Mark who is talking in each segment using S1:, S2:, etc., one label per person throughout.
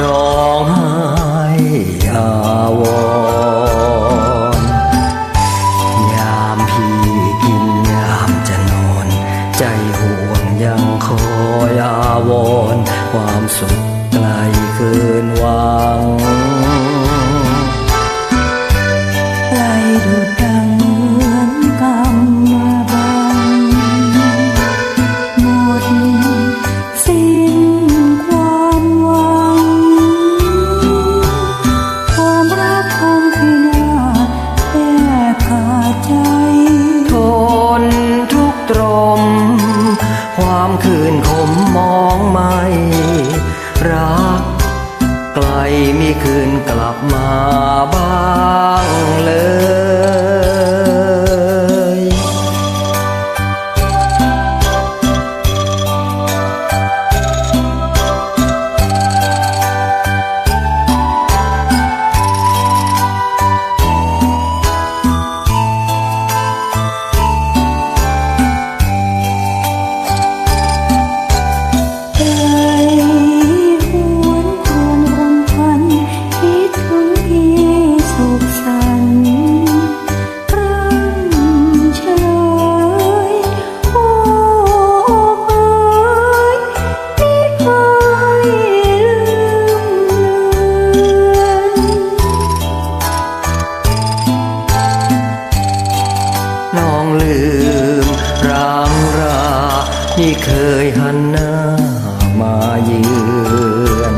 S1: ร้องไห้อาวรณ์ยามพี่กินยามจะนอน ใจห่วงยังคอยอาวรณ์ความสุขไกลเกินหวัง
S2: ไกลดุดดัง
S1: ตรม ความคืนคมมองไม่รัก ไกลมีคืนกลับมาบ้า
S2: น
S1: ที่เคยหันหน้ามาเยือน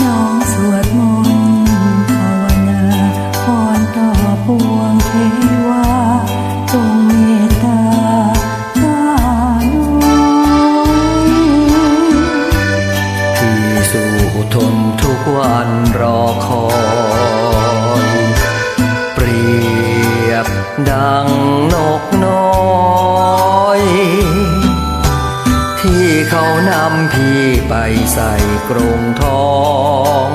S2: น้องสวดมนต์ภาวนาพรต่อปวงเทวาจงเมตตาข้าน้อย
S1: ที่สู้ทนทุกวันรอคอยเปรียบดังนกน้อย ที่เขานำพี่ไปใส่กรงทอง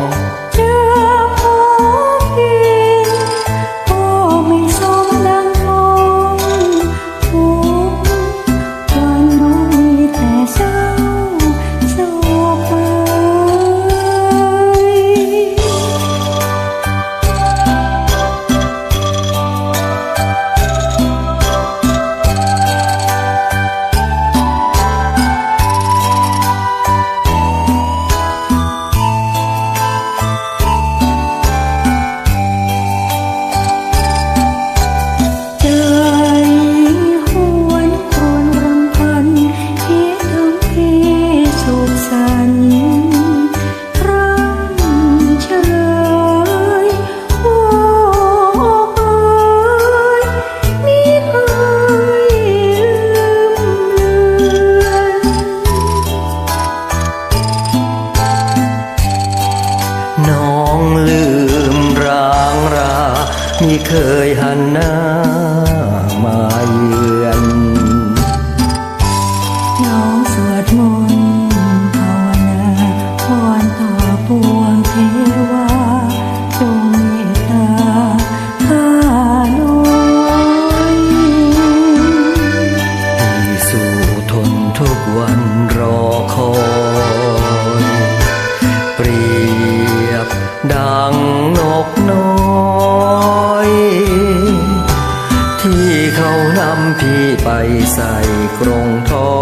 S2: มีเคย
S1: หันหน้ามาเยือน
S2: น้องสวดมนต์ภาวนาพรต่อ
S1: ปู่ ใส่กรงทอง